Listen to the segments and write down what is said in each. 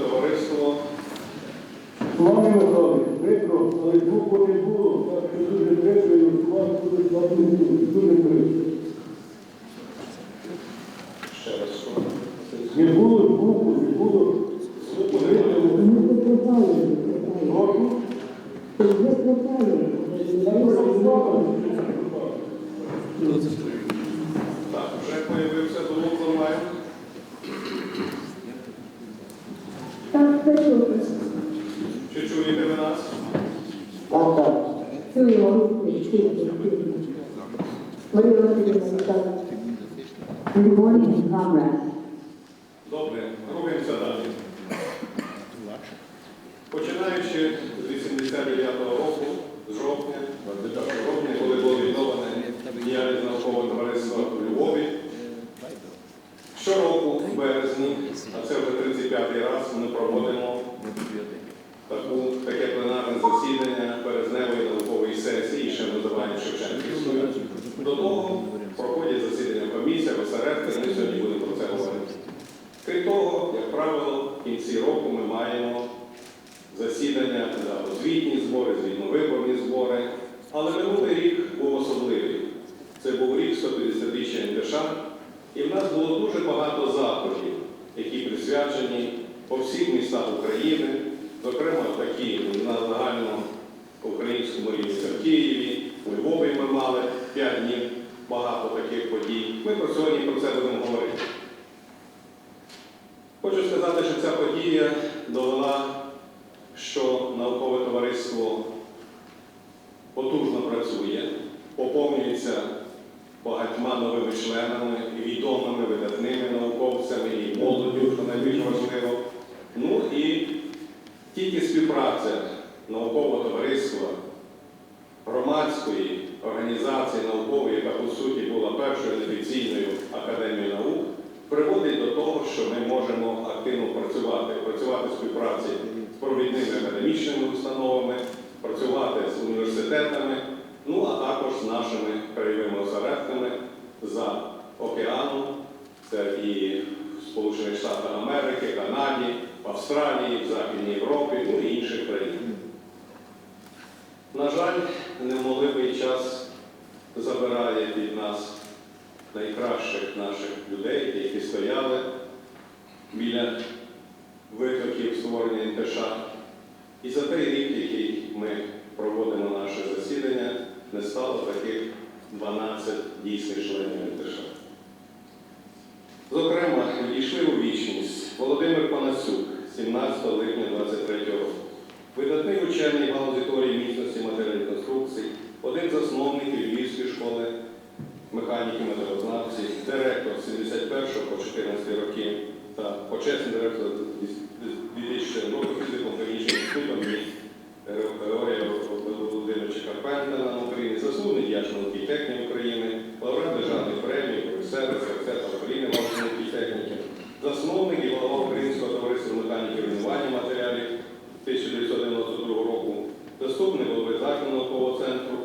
товариство, Слава Богу, прикро, але звуку не було, так що дуже прикро, і вас буде слабо дуже прикро. Good morning, comrades. Ще називаємо До того проходять засідання в комісіях, осередках, ми сьогодні будемо про це говорити. Крім того, як правило, в кінці року ми маємо засідання за освітні збори, звітно-виборні збори. Але минулий рік був особливий. Це був рік 150-річчя НДШ, і в нас було дуже багато заходів, які присвячені по всіх містах України, зокрема такі на загальному українському рівні в Києві, у Львові ми мали 5 днів багато таких подій. Ми про сьогодні про це будемо говорити. Хочу сказати, що ця подія довела, що наукове товариство потужно працює, поповнюється багатьма новими членами, відомими видатними науковцями і молоддю, що найбільш важливо. Ну і тільки співпраця наукового товариства, громадської організації наукової, яка по суті була першою неофіційною академією наук, приводить до того, що ми можемо активно працювати, працювати в співпраці з провідними академічними установами, працювати з університетами, ну а також з нашими краєвими осередками за океаном, це і Сполучених Штатах Америки, Канаді, Австралії, в Західній Європі, ну і інших країн. На жаль, немоливий час забирає від нас найкращих наших людей, які стояли біля викликів створення НТШ. І за той рік, який ми проводимо наше засідання, не стало таких 12 дійсних членів НТШ. Зокрема, відійшли у вічність Володимир Панасюк 17 липня 23 року. Видатний учений галузі теорії міцності матеріальних конструкцій, один з засновників Львівської школи механіки металознавців, директор з 71 по 14 роки та почесний директор з 2000 року фізико-хімічним інститутом імені Георгія Володимировича Карпенка на Україні, заслужений діяч науки і техніки України, лауреат державної премії, професор, секретар України науки і техніки, засновник і голова Українського товариства механіки руйнування матеріалів 1992 року, заступник голови Західного наукового центру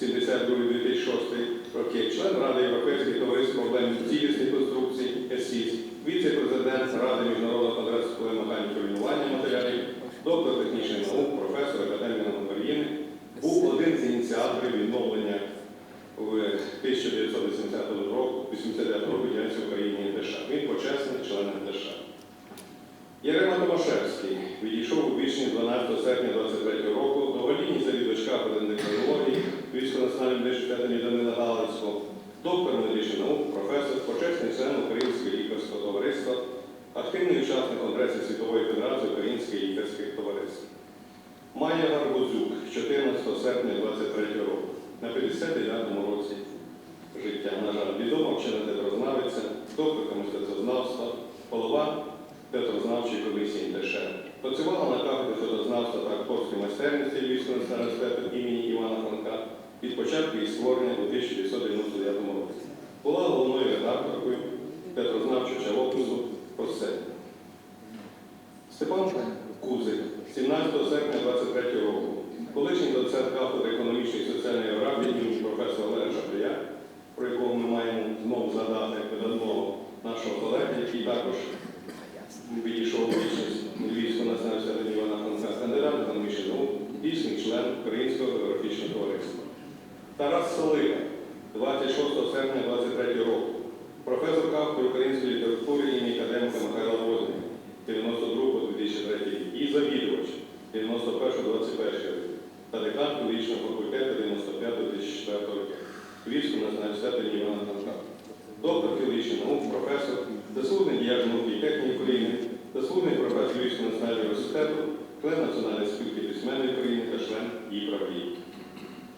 72-2006 роки, член Ради Європейських товариств проблем цілісних конструкцій ЕСІС, віце-президент Ради Міжнародного конгресу з механіки руйнування матеріалів, доктор технічних наук, професор Академії наук України, був один з ініціаторів відновлення в 1980 року, 89 року діяльності в Україні НТШ. Він почесний член НТШ. Єрема Томашевський відійшов у вічні 12 серпня 23 року до голінні завідувач кафедри технології військово-національної медичної академії Данила Галицького, доктор медичних наук, професор, почесний член Українського лікарського товариства, активний учасник Конгресу Світової Федерації Українських лікарських товариств. Майя Гарбузюк 14 серпня 23 року на 59-му році життя. На жаль, відома вчена театрознавиця, докторка мистецтвознавства, голова театрознавчої комісії НТШ. Працювала на кафедрі театрознавства та акторської майстерності Львівського університету імені Івана Франка від початку її створення у 1999 році. Була головною редакторкою театрознавчого чавопису «Просе». Степан Кузик, 17 серпня 23 року, колишній доцент кафедри економічної і соціальної географії імені професора Олега Шаплія, про якого ми маємо знову згадати видатного нашого колеги, який також відійшов вічність Львівського національного університету Івана Франка, кандидат економічних наук, дійсний член Українського географічного товариства. Тарас Солига, 26 серпня 23 року, професор кафедри української літератури імені академіка Михайла Возняка, 92 по 2003 рік, і завідувач 91-21 рік, та декан педагогічного факультету 95-2004 років, Львівського національного університету імені Івана Франка. Доктор філологічних наук, професор, заслужений діяч науки і техніки України, заслужений професор Львівського національного університету, член Національної спілки письменної України та член її правління.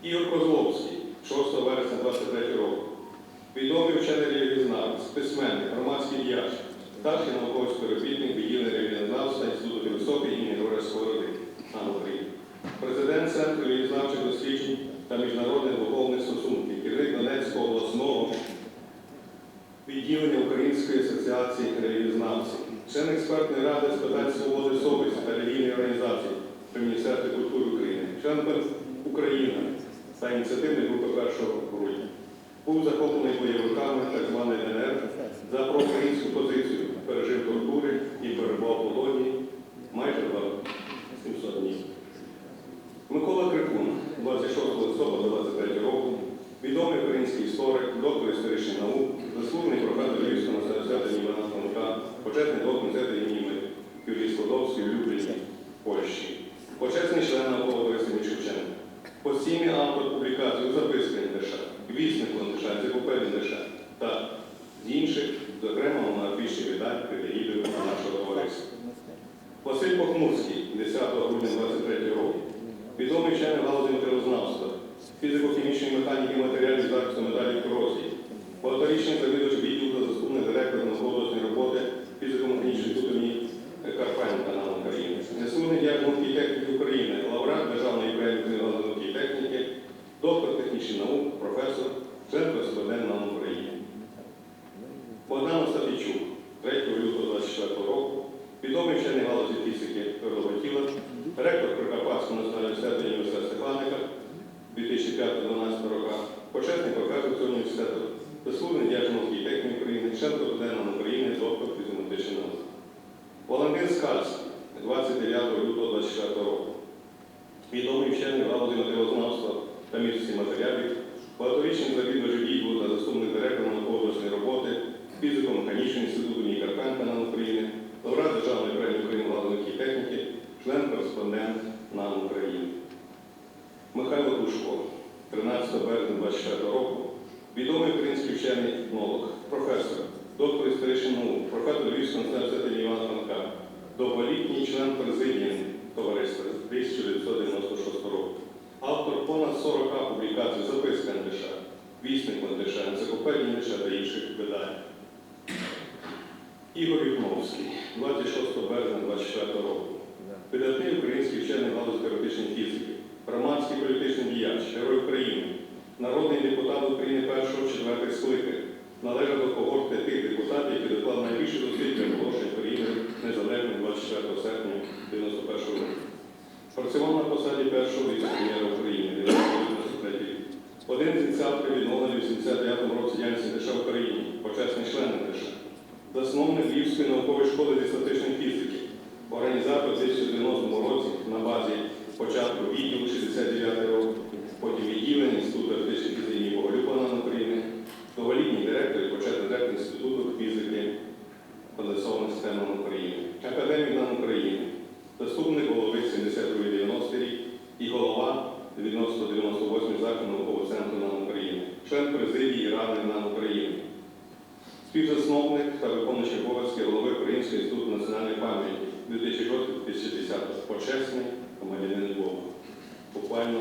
Ігор Козловський, 6 вересня 23 року. Відомий вчений релігізнавець, письменник, громадський діяч, старший науковий співробітник відділення релігізнавства Інституту філософії імені Георгія Сковороди на Україні. Президент Центру релігізнавчих досліджень та міжнародних духовних стосунків, керівник Донецького обласного відділення Української асоціації релігізнавців, член експертної ради з питань свободи совісті та релігійної організації при Міністерстві культури України, член Україна та ініціативної групи 1 грудня. Був захоплений бойовиками так званої ДНР за проукраїнську позицію, пережив тортури і перебував у полоні майже 700 днів. Микола Крикун, 26 листопада 23 року, відомий український історик, доктор історичних наук, заслужений професор Львівського національного Івана Франка, почесний доктор університету імені Юлії Складовської в Любліні, Польщі, почесний член наукового товариства імені Шевченка, постійний автор публікацій у записки НДШ, вісник НДШ, енциклопедії НДШ та з інших, зокрема, монографічних видань під егідою нашого товариства. Василь Похмурський, 10 грудня 23 року, відомий вчений в галузі матеріалознавства, фізико-хімічної механіки матеріалів захисту медалів корозії, багаторічний завідувач відділу та заступник директора наукової роботи фізико-механічної інституту імені Карпенка на Україні, несуний діяч науки і техніки України, лауреат Державної премії книга науки і техніки, доктор технічних наук, професор, член кореспондент на Україні. Богдан Остапійчук, 3 лютого 24 року, відомий вчений галузі фізики природного тіла, ректор Прикарпатського національного університету імені Василя Стефаника 2005-2012 роках, почесний професор цього університету, заслужений діяч науки і техніки України, член президента України, доктор фізиоматичних наук. Валентин Скальський, 29 лютого 24 року, відомий вчений в галузі матеріалознавства та місці матеріалів Багаторічний завідувач відділу та заступник директора науково-дослідної роботи фізико-механічного інституту НАН України, лауреат Державної премії України галузі техніки, член-кореспондент НАН України. Михайло Тушко, 13 березня 24 року, відомий український вчений етнолог, професор, доктор історичних наук, професор Львівського університету Івана Франка, довголітній член президії товариства з 1996 року. Автор понад 40 публікацій, записки НДШ, вісник НДШ, енциклопедії НДШ та інших видань. Ігор Юхновський, 26 березня 24 року. Видатний український вчений галузі теоретичної фізики, громадський політичний діяч, герой України, народний депутат України першого четвертих скликань, належав до когорти тих депутатів, які доклали найбільше зусиль для України незалежним 24 серпня 1991 року. Працював на посаді першого віце-прем'єра України 1993 рік. Один з ініціаторів відновлення в 89 році діяльності ДШ в Україні, почесний член ДШ, засновник Львівської наукової школи зі статичної фізики, організатор у 2090 році на базі початку відділу 69 року, потім відділення Інституту фізики імені Боголюба України, довголітній директор і початний директор Інституту фізики конденсованих систем НАН України, академік НАН України, заступник голови 72-90 рік і голова 90-98 закладу наукового центру НАН України, член президії Ради НАН України, співзасновник та виконуючий обов'язки голови Українського інституту національної пам'яті 2006-2010 почесний громадянин Львова. Буквально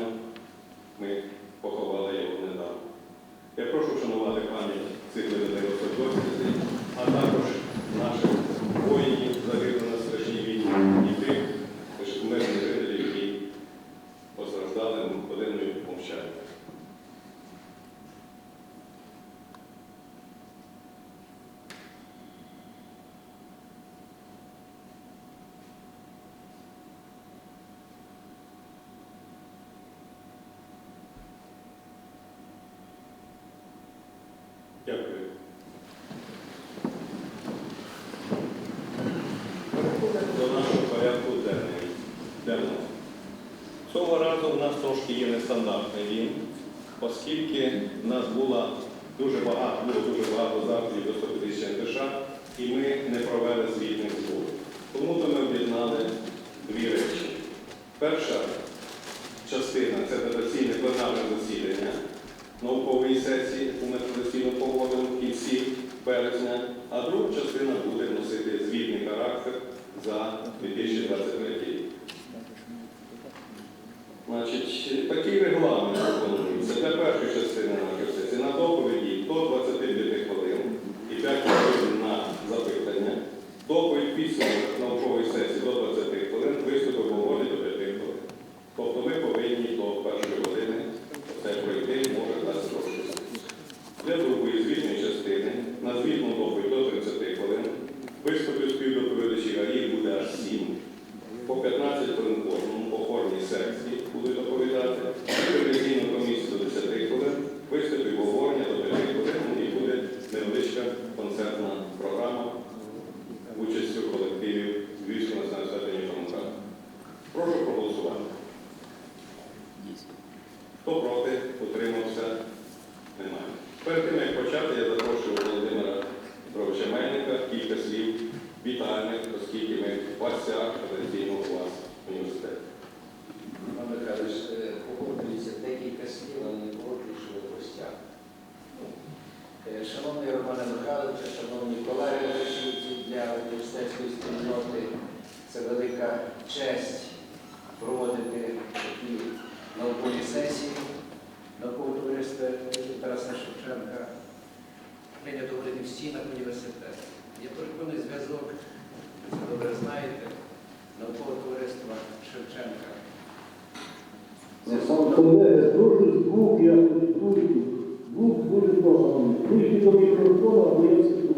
ми поховали його недавно. Я прошу вшанувати пам'ять цих видатних особистостей, а також наших воїнів, загиблих на страшній війні, і тих мирних жителів, які постраждали годиною мовчання. Дякую. Переходимо до нашого порядку денний- денного. Цього разу в нас трошки є нестандартний він, оскільки в нас було дуже багато, було дуже багато заходів до 150 НТШ, і ми не провели звітних зборів. Тому то ми об'єднали дві речі. Перша частина це традиційне пленарне засідання наукової сесії, яку ми традиційно проводимо в кінці березня, а друга частина буде носити звітний характер за 2023 рік. Значить, такий регламент пропонується для першої частини на доповіді до 25 хвилин і 5 хвилин на запитання. Доповідь підсумок наукової сесії до 20 хвилин, виступи обговорення до 5 хвилин. Тобто ми повинні до першої години це пройти, може дасть трошки. Для другої звітної частини на звітну доповідь до 30 хвилин, виступів співдоповідачів, а їх буде аж 7. По 15 хвилин кожному по формі секції будуть доповідати, ревізійну комісію до 10 хвилин, виступи обговорення до 5 хвилин і буде невеличка концертна програма участю колективів Львівського національного свята Франка. Прошу проголосувати. Хто проти, утримався? Немає. Перед тим, як почати, я запрошую Володимира Петровича Мельника кілька слів вітальних, оскільки ми в гостях традиційного у вас університету. Іван Михайлович, е, погоджується декілька слів, але не погоджуюсь, що ви в гостях. Е, Шановний Романе Михайлович, шановні колеги, присутні для університетської спільноти, це велика честь проводити такі наукові сесії наукового товариства Тараса Шевченка. Прийнято говорити в стінах університету. Я переконаний зв'язок, ви це добре знаєте, наукового товариства Шевченка Колеги, прошу звук, я чую. Звук дуже поганий. Ближче до мікрофона, бо я все тут.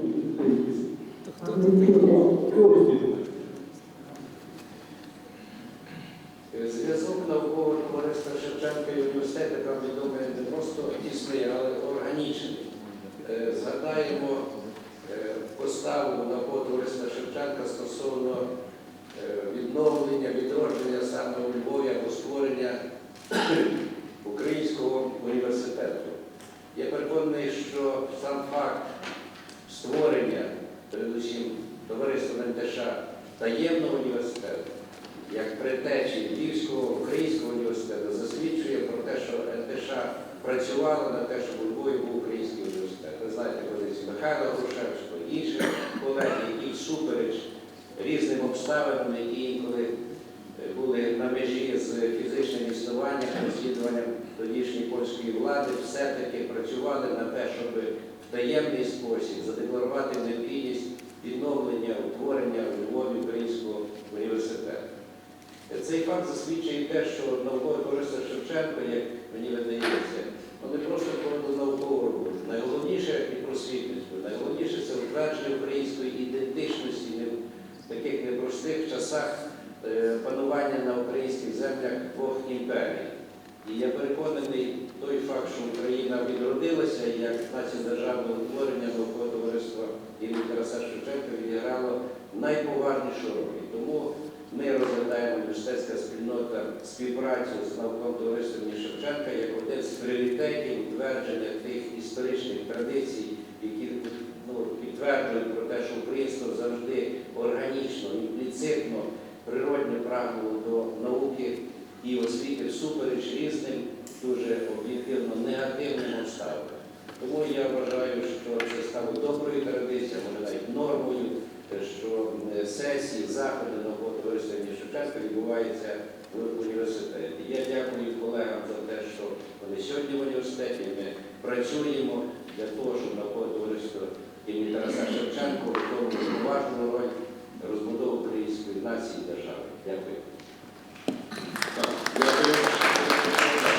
заставу на Бориса Шевченка стосовно е, відновлення, відродження саме у Львові або створення Українського університету. Я переконаний, що сам факт створення, передусім товариства НДШ таємного університету, як притечі Львівського українського університету, засвідчує про те, що НДШ працювала на те, щоб у Львові був український університет. Ви знаєте, коли Михайло Грушевич, інших колег, які всупереч різним обставинам, які інколи е, були на межі з фізичним існуванням, розслідуванням тодішньої польської влади, все-таки працювали на те, щоб в таємний спосіб задекларувати необхідність відновлення, утворення у Львові українського університету. Цей факт засвідчує те, що наукове товариство Шевченко, як мені видається, не просто проводило наукову роботу. Найголовніше і просвітницьку, найголовніше це утвердження української ідентичності в таких непростих часах е, панування на українських землях двох імперій. І я переконаний, той факт, що Україна відродилася як нація державного утворення наукового товариства імені Тараса Шевченка відіграло найповажнішу роль. Ми розглядаємо університетська спільнота співпрацю з науковим товариством Шевченка як один з пріоритетів утвердження тих історичних традицій, які ну, підтверджують про те, що українство завжди органічно, імпліцитно, природньо прагнуло до науки і освіти всупереч різним, дуже об'єктивно негативним обставинам. Тому я вважаю, що це стало доброю традицією, може навіть нормою, що е, сесії, заходи імені Шевченка відбувається в університеті. Я дякую колегам за те, що вони сьогодні в університеті. Ми працюємо для того, щоб находити товариство імені Тараса Шевченко виконувало важну роль розбудови української нації і держави. Дякую.